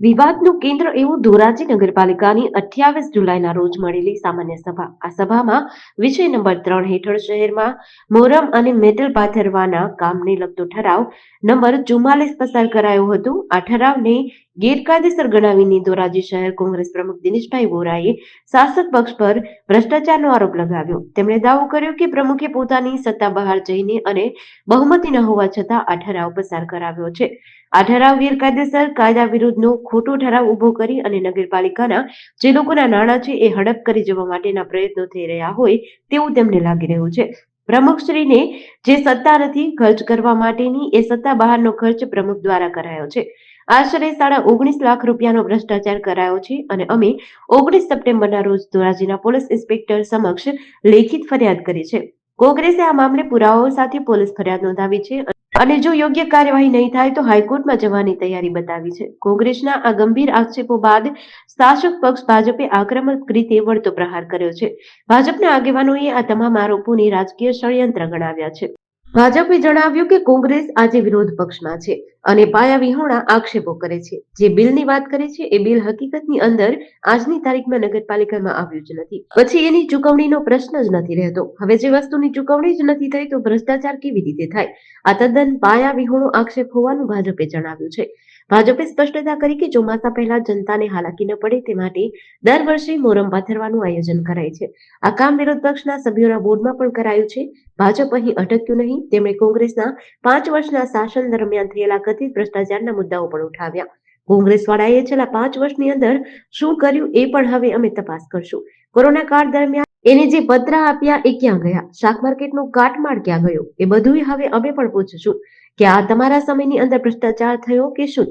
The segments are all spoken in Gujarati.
વિવાદનું કેન્દ્ર એવું ધોરાજી નગરપાલિકાની અઠ્યાવીસ જુલાઈના રોજ મળેલી સામાન્ય સભા. આ સભામાં વિષય નંબર ત્રણ હેઠળ શહેરમાં મોરમ અને મેટલ પાથરવાના કામને લગતો ઠરાવ નંબર ચુમ્માલીસ પસાર કરાયો હતો. આ ઠરાવને ગેરકાયદેસર ગણાવીને ધોરાજી શહેર કોંગ્રેસ પ્રમુખ દિનેશભાઈ વોરાએ શાસક પક્ષ પર ભ્રષ્ટાચારનો આરોપ લગાવ્યો. તેમણે દાવો કર્યો કે પ્રમુખે પોતાની સત્તા બહાર જઈને અને બહુમતી ન હોવા છતાં આ ઠરાવ પસાર કરાવ્યો છે. આ ઠરાવ ગેરકાયદેસર કાયદા વિરુદ્ધનો ખોટો ઠરાવ ઊભો કરી અને નગરપાલિકાના જે લોકોના નાણાં છે એ હડપ કરી જવા માટેના પ્રયત્નો થઈ રહ્યા હોય તેવું તેમને લાગી રહ્યું છે. પ્રમુખશ્રીને જે સત્તા નથી ખર્ચ કરવા માટેની એ સત્તા બહારનો ખર્ચ પ્રમુખ દ્વારા કરાયો છે. આશરે સાડા ઓગણીસ લાખ રૂપિયાનો ભ્રષ્ટાચાર કરાયો છે અને અમે ઓગણીસ સપ્ટેમ્બરના રોજ ધોરાજીના પોલીસ ઇન્સ્પેક્ટર સમક્ષ લેખિત ફરિયાદ કરી છે. કોંગ્રેસે આ મામલે પુરાવાઓ સાથે પોલીસ ફરિયાદ નોંધાવી છે અને જો યોગ્ય કાર્યવાહી નહીં થાય તો હાઈકોર્ટમાં જવાની તૈયારી બતાવી છે. કોંગ્રેસના આ ગંભીર આક્ષેપો બાદ શાસક પક્ષ ભાજપે આક્રમક રીતે વળતો પ્રહાર કર્યો છે. ભાજપના આગેવાનોએ આ તમામ આરોપોને રાજકીય ષડયંત્ર ગણાવ્યા છે. ભાજપે જણાવ્યું કે કોંગ્રેસ આજે વિરોધ પક્ષમાં છે અને પાયા વિહોણા આક્ષેપો કરે છે. જે બિલની વાત કરે છે એ બિલ હકીકતની અંદર આજની તારીખમાં નગરપાલિકામાં આવ્યું જ નથી. પછી એની ચુકવણીનો પ્રશ્ન જ નથી રહેતો. હવે જે વસ્તુની ચુકવણી જ નથી થઈ તો ભ્રષ્ટાચાર કેવી રીતે થાય? આ તદ્દન પાયા વિહોણો આક્ષેપ હોવાનું ભાજપે જણાવ્યું છે. ભાજપે સ્પષ્ટતા કરી કે ચોમાસા પહેલા જનતાને હાલાકી ન પડે તે માટે દર વર્ષે મોરમ પાથરવાનું આયોજન કરાય છે. આ કામ વિરોધ પક્ષના સભ્યોના બોર્ડમાં પણ કરાયું છે. ભાજપ અહીં અટક્યું નહીં. તેમણે કોંગ્રેસના પાંચ વર્ષના શાસન દરમિયાન થયેલા કથિત ભ્રષ્ટાચારના મુદ્દાઓ પણ ઉઠાવ્યા. કોંગ્રેસ વાળાએ છેલ્લા પાંચ વર્ષની અંદર શું કર્યું એ પણ હવે અમે તપાસ કરશું. કોરોના કાળ દરમિયાન એને જે પત્ર આપ્યા એ ક્યાં ગયા? શાક માર્કેટનું કાટમાળ ક્યાં ગયો? એ બધું હવે અમે પણ પૂછીશું કે આ તમારા સમયની અંદર ભ્રષ્ટાચાર થયો કે શું?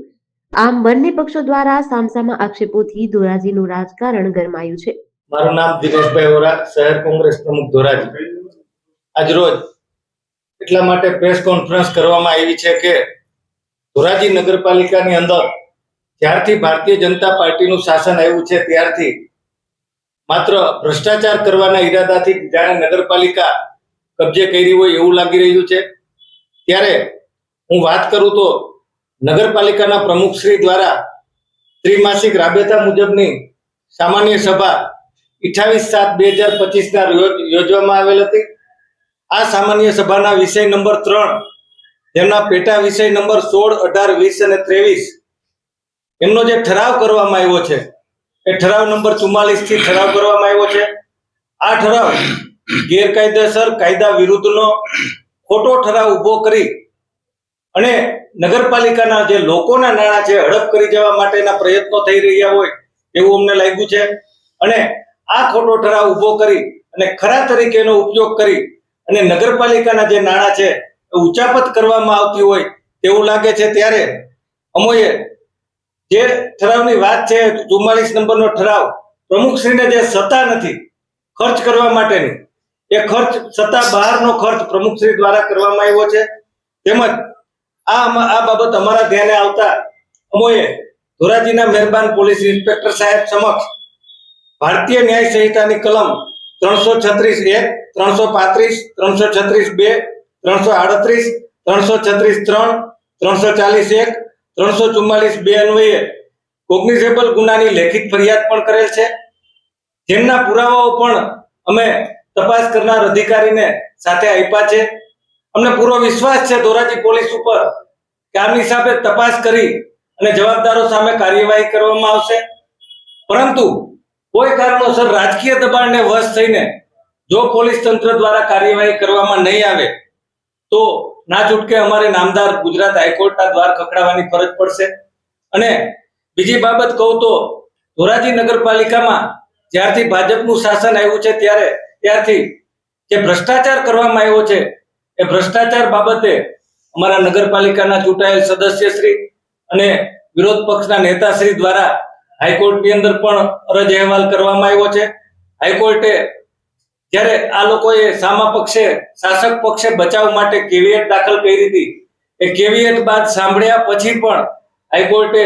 આમ બંને પક્ષો દ્વારા સામસામા આક્ષેપોથી ધોરાજીનું રાજકારણ ગરમાયું છે. મારું નામ દિનેશભાઈ ઓરા શહેર કોંગ્રેસ પ્રમુખ ધોરાજી. આજરોજ એટલા માટે પ્રેસ કોન્ફરન્સ કરવામાં આવી છે કે ધોરાજી નગરપાલિકાની અંદર જ્યારથી ભારતીય જનતા પાર્ટીનું શાસન આવ્યું છે, ત્યારથી માત્ર ભ્રષ્ટાચાર કરવાના ઈરાદાથી જાણે નગરપાલિકા કબજે કરી હોય એવું લાગી રહ્યું છે. ત્યારે હું વાત કરું તો નગરપાલિકાના પ્રમુખશ્રી દ્વારા ત્રિમાસિક રાબેતા મુજબની સામાન્ય સભા અઠાવીસ સાત બે હજાર પચીસના યોજવામાં આવેલ હતી. આ સામાન્ય સભાના વિષય નંબર ત્રણ જેમના પેટા વિષય નંબર સોળ, અઢાર, વીસ અને ત્રેવીસ, એમનો જે ઠરાવ કરવામાં આવ્યો છે એ ઠરાવ નંબર ચુમ્માલીસથી ઠરાવ કરવામાં આવ્યો છે. આ ઠરાવ ગેરકાયદેસર કાયદા વિરુદ્ધનો ખોટો ઠરાવ ઊભો કરી અને નગરપાલિકાના જે લોકોના નાણાં છે, હડપ કરી જવા માટેના પ્રયત્નો થઈ રહ્યા હોય એવું અમને લાગ્યું છે. અને આ ખોટો ઠરાવ ઊભો કરી અને ખરા તરીકે એનો ઉપયોગ કરી અને નગરપાલિકાના જે નાણાં છે ઉચાપત કરવામાં આવતી હોય તેવું લાગે છે. ત્યારે અમોએ જે ઠરાવની વાત છે ચુમ્માલીસ નંબરનો ઠરાવ. પ્રમુખશ્રીને જે સત્તા નથી, ખર્ચ કરવા માટેની. એ ખર્ચ, સત્તા બહારનો ખર્ચ પ્રમુખશ્રી દ્વારા કરવામાં આવ્યો છે. તેમજ આ આ બાબત અમારા ધ્યાને આવતા અમોએ ધોરાજીના મહેરબાન પોલીસ ઇન્સ્પેક્ટર સાહેબ સમક્ષ ભારતીય ન્યાય સંહિતાની કલમ ત્રણસો છત્રીસ એક, ત્રણસો પાંત્રીસ, ત્રણસો છત્રીસ બે, ત્રણસો આડત્રીસ, ત્રણસો છત્રીસ ત્રણ, ત્રણસો ચાલીસ એક ત્રણસો ચુમ્માલીસ બે અન્વયે કોગ્નિઝેબલ ગુનાની લેખિત ફરિયાદ પણ કરેલ છે. જેમના પુરાવાઓ પણ અમે તપાસ કરનાર અધિકારીને સાથે આપ્યા છે. અમને પૂરો વિશ્વાસ છે ધોરાજી પોલીસ ઉપર કે આમની સામે તપાસ કરી અને જવાબદારો સામે કાર્યવાહી કરવામાં આવશે. પરંતુ કોઈ કારણોસર રાજકીય દબાણને વશ થઈને જો પોલીસ તંત્ર દ્વારા કાર્યવાહી કરવામાં નહીં આવે, તો ના છૂટકે અમારે નામદાર ગુજરાત હાઈકોર્ટના દ્વાર ખખડાવવાની ફરજ પડશે. અને બીજી બાબત કહું તો ધોરાજી નગરપાલિકામાં જ્યારથી ભાજપનું શાસન આવ્યું છે ત્યારે, ત્યારથી જે ભ્રષ્ટાચાર કરવામાં આવ્યો છે, એ ભ્રષ્ટાચાર બાબતે અમારા નગરપાલિકાના ચૂંટાયેલ સદસ્યશ્રી અને વિરોધ પક્ષના નેતાશ્રી દ્વારા હાઈકોર્ટની અંદર પણ અરજ અહેવાલ કરવામાં આવ્યો છે. હાઈકોર્ટે જ્યારે આ લોકોએ સામા પક્ષે શાસક પક્ષે બચાવ માટે કેવિયટ દાખલ કરી હતી એ કેવિયટ બાદ સાંભળ્યા પછી પણ હાઈકોર્ટે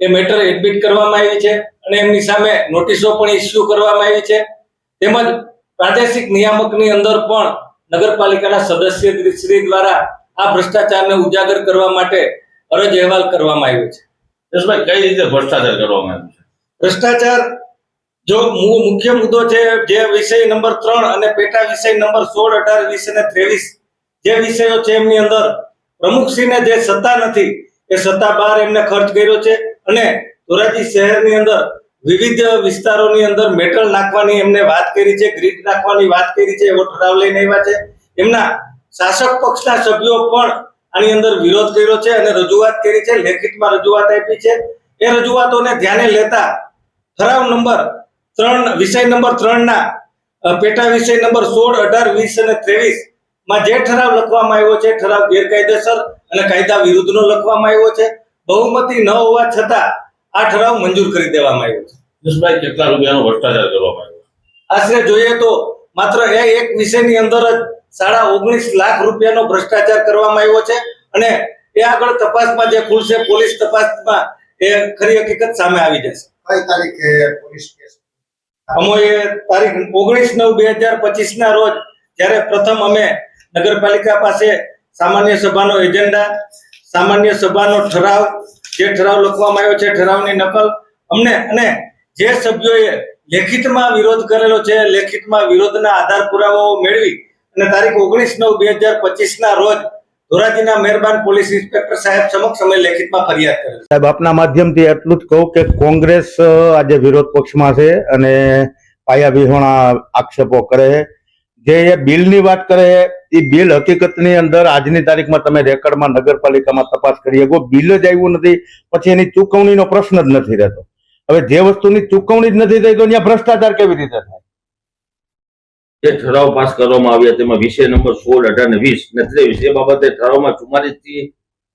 એ મેટર એડમિટ કરવામાં આવી છે અને એમની સામે નોટિસો પણ ઇસ્યુ કરવામાં આવી છે. તેમજ પ્રાદેશિક નિયામકની અંદર પણ નગરપાલિકાના સદસ્ય શ્રી દ્વારા આ ભ્રષ્ટાચારને ઉજાગર કરવા માટે અરજ અહેવાલ કરવામાં આવ્યો છે. કઈ રીતે ભ્રષ્ટાચાર કરવામાં આવ્યું છે? ભ્રષ્ટાચાર જો મુખ્ય મુદ્દો છે જે વિષય નંબર ત્રણ અને પેટા વિષય નંબર સોળ, અઢાર, વીસ અને ત્રેવીસ, જે વિષયો છે એમની અંદર પ્રમુખશ્રીને જે સત્તા નથી, એ સત્તા બહાર એમને ખર્ચ કર્યો છે અને ધોરાજી શહેરની અંદર વિવિધ વિસ્તારોની અંદર મેટલ નાખવાની એમને વાત કરી છે ગ્રીડ નાખવાની વાત કરી છે, એવો ઠરાવ લઈને આવ્યા છે. એમના શાસક પક્ષના સભ્યો પણ આની અંદર વિરોધ કર્યો છે અને રજૂઆત કરી છે, લેખિતમાં રજૂઆત આપી છે. એ રજૂઆતોને ધ્યાને લેતા ઠરાવ નંબર ત્રણ વિષય નંબર ત્રણ ના પેટા વિષય નંબર સોળ અઢાર વીસ અને ત્રેવીસમાં જે ઠરાવ લખવામાં આવ્યો છે ઠરાવ ગેરકાયદેસર અને કાયદા વિરુદ્ધનો લખવામાં આવ્યો છે. બહુમતી ન હોવા છતાં આ ઠરાવ મંજૂર કરી દેવામાં આવ્યો છે. યશભાઈ કેટલા રૂપિયાનો ભ્રષ્ટાચાર કરવામાં આવ્યો? આશરે જોઈએ તો માત્ર એ એક વિષયની અંદર જ સાડા ઓગણીસ લાખ રૂપિયાનો ભ્રષ્ટાચાર કરવામાં આવ્યો છે અને એ આગળ તપાસમાં જે ખુલશે પોલીસ તપાસમાં એ ખરી હકીકત સામે આવી જશે. કઈ તારીખે પોલીસ કેસ અમોએ તારીખ ઓગણીસ નવ બે હજાર પચીસ ના રોજ જ્યારે પ્રથમ અમે નગરપાલિકા પાસે સામાન્ય સભાનો એજન્ડા, સામાન્ય સભાનો ઠરાવ, જે ઠરાવ લખવામાં આવ્યો છે, ઠરાવની નકલ, અમને અને જે સભ્યોએ લેખિતમાં વિરોધ કરેલો છે, લેખિતમાં વિરોધના આધાર પુરાવાઓ મેળવી અને તારીખ ઓગણીસ નવ બે હજાર પચીસ ના રોજ ધોરાજીના મહેરબાન પોલીસ ઇન્સ્પેક્ટર સાહેબ સમક્ષ અમે લેખિતમાં ફરિયાદ કરી સાહેબ, આપના માધ્યમથી એટલું જ કહું કે કોંગ્રેસ આજે વિરોધ પક્ષમાં છે અને પાયા વિહોણા આક્ષેપો કરે છે. જે એ બિલની વાત કરે એ બિલ હકીકતની અંદર આજની તારીખમાં તમે રેકર્ડમાં નગરપાલિકામાં તપાસ કરી શકો. બિલ જ આવ્યું નથી, પછી એની ચૂકવણીનો પ્રશ્ન જ નથી રહેતો. હવે જે વસ્તુની ચૂકવણી જ નથી થઈ તો ત્યાં ભ્રષ્ટાચાર કેવી રીતે થાય? જે ઠરાવ પાસ કરવામાં આવ્યા તેમાં વિષય નંબર સોળ અઢાર ને વીસ. ને ત્રેવીસ એ બાબતે ઠરાવમાં ચુમ્માલીસથી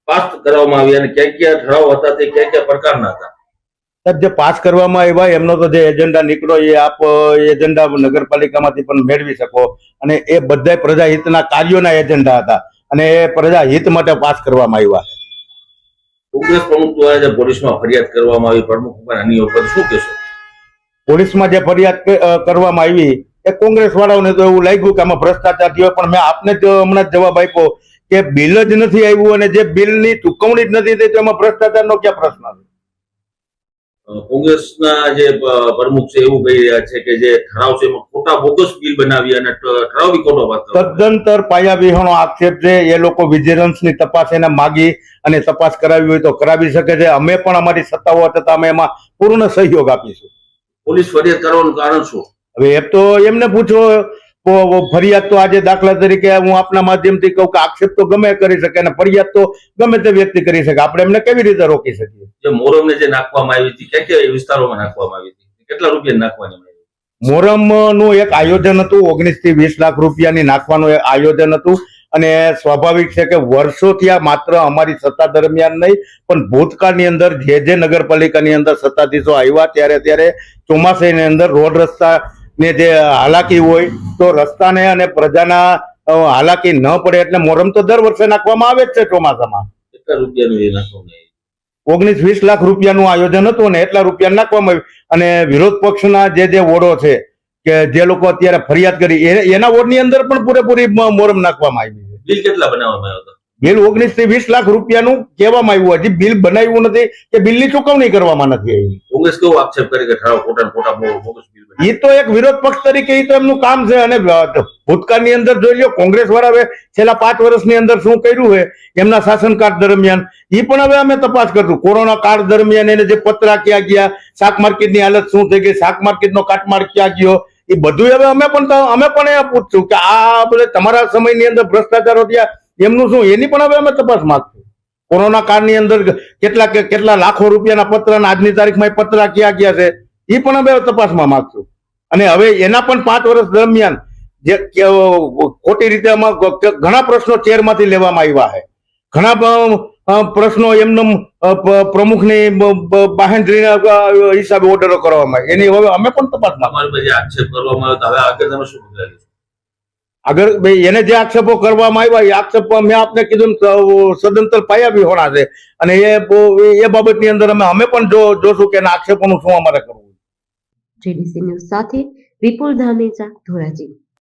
પાસ કરવામાં આવ્યા અને ક્યાં ક્યાં ઠરાવ હતા તે ક્યાં ક્યાં પ્રકારના હતા? સાહેબ જે પાસ કરવામાં આવ્યા એમનો તો જે એજન્ડા નીકળો એ આપ એજન્ડા નગરપાલિકામાંથી પણ મેળવી શકો. અને એ બધા પ્રજાહિતના કાર્યોના એજન્ડા હતા. અને એ પ્રજાહિત માટે પાસ કરવામાં આવ્યા. કોંગ્રેસ પ્રમુખ દ્વારા જે પોલીસમાં ફરિયાદ કરવામાં આવી પ્રમુખ ઉપર આની ઉપર શું કહેશો? પોલીસમાં જે ફરિયાદ કરવામાં આવી એ કોંગ્રેસ વાળાઓને તો એવું લાગ્યું કે આમાં ભ્રષ્ટાચાર થયો પણ મેં આપને જ હમણાં જવાબ આપ્યો કે બિલ જ નથી આવ્યું અને જે બિલની ચુકવણી જ નથી થઈ તો એમાં ભ્રષ્ટાચારનો ક્યાં પ્રશ્ન છે? કોંગ્રેસના જે પ્રમુખ છે એવું કહી રહ્યા છે કે જે ઠરાવ છે એમાં ખોટા બોગસ બિલ બનાવી અને ઠરાવ બી ખોટો તદ્દંતર પાયા વિહોણો આક્ષેપ છે એ લોકો વિજિલન્સની તપાસ એને માગી અને તપાસ કરાવી હોય તો કરાવી શકે છે. અમે પણ અમારી સત્તાઓ છતાં અમે એમાં પૂર્ણ સહયોગ આપીશું. પોલીસ ફરિયાદ કરવાનું કારણ શું? હવે એ તો એમને પૂછો ફરિયાદ તો આજે દાખલા તરીકે હું આપના માધ્યમથી કહું કે આક્ષેપ તો ગમે કરી શકે અને ફરિયાદ તો ગમે તે વ્યક્તિ કરી શકે. આપણે એમને કેવી રીતે રોકી શકીએ? જે મોરમને જે નાખવામાં આવી હતી ક્યાં ક્યાં વિસ્તારોમાં નાખવામાં આવી હતી? કેટલા રૂપિયા નાખવાની મોરમનું એક આયોજન હતું ઓગણીસથી વીસ લાખ રૂપિયાની નાખવાનું એક આયોજન હતું. અને સ્વાભાવિક છે કે વર્ષોથી આ માત્ર અમારી સત્તા દરમિયાન નહીં પણ ભૂતકાળની અંદર જે જે નગરપાલિકાની અંદર સત્તાધીશો આવ્યા ત્યારે ત્યારે ચોમાસાની અંદર રોડ રસ્તા ને જે હાલાકી હોય તો રસ્તાને અને પ્રજાના હાલાકી ન પડે એટલે મોરમ તો દર વર્ષે નાખવામાં આવે જ છે ચોમાસામાં. કેટલા રૂપિયાનું એ ઓગણીસ વીસ લાખ રૂપિયાનું આયોજન હતું ને એટલા રૂપિયા નાખવામાં આવ્યું. અને વિરોધ પક્ષના જે જે વોર્ડો છે કે જે લોકો અત્યારે ફરિયાદ કરી એના વોર્ડની અંદર પણ પૂરેપૂરી મોરમ નાખવામાં આવી છે. બિલ કેટલા બનાવવામાં આવ્યો હતા? બિલ ઓગણીસથી વીસ લાખ રૂપિયાનું કહેવામાં આવ્યું હજી બિલ બનાવ્યું નથી કે બિલની ચુકવણી કરવામાં નથી આવી. કોંગ્રેસ કેવો આક્ષેપ કરે કે ઠરાવ ખોટા ખોટા બહુ બોગસ બિલ બનાવ્યા. એ તો એક વિરોધ પક્ષ તરીકે એ તો એમનું કામ છે. અને ભૂતકાળની અંદર જોઈ લો કોંગ્રેસ વાળા છેલ્લા પાંચ વર્ષની અંદર શું કર્યું છે? એમના શાસનકાળ દરમિયાન. એ પણ હવે અમે તપાસ કરશું. કોરોના કાળ દરમિયાન એને જે પતરા ક્યાં ગયા શાક માર્કેટની હાલત શું થઈ ગઈ શાક માર્કેટનો કાટમાળ ક્યાં ગયો? એ બધું હવે અમે પણ અમે પણ એ પૂછશું કે આ બધે તમારા સમયની અંદર ભ્રષ્ટાચારો થયા એમનું શું એની પણ હવે અમે તપાસ માંગશું. કોરોના કાળની અંદર કેટલા કેટલા લાખો રૂપિયાના પત્ર આજની તારીખમાં પત્ર ક્યાં ક્યાં છે એ પણ અમે તપાસમાં માંગશું. અને હવે એના પણ પાંચ વર્ષ દરમિયાન જે ખોટી રીતે ઘણા પ્રશ્નો ચેરમાંથી લેવામાં આવ્યા છે. ઘણા પ્રશ્નો એમનેમ પ્રમુખની બ- બ- બાહેંધરીના અ, હિસાબે ઓર્ડરો કરવામાં. એની હવે અમે પણ તપાસમાં આક્ષેપ કરવામાં આવ્યો તો હવે આગળ તમે શું આગળ ભાઈ એને જે આક્ષેપો કરવામાં આવ્યા, એ આક્ષેપો મેં આપને કીધું સદંતર પાયા હોણા છે. અને એ બ- એ બાબતની અંદર અમે અમે પણ જો, જોશું કે આક્ષેપોનું શું અમારે કરવું જેડીસી ન્યૂઝ સાથે વિપુલ ધામેચા ધોરાજી.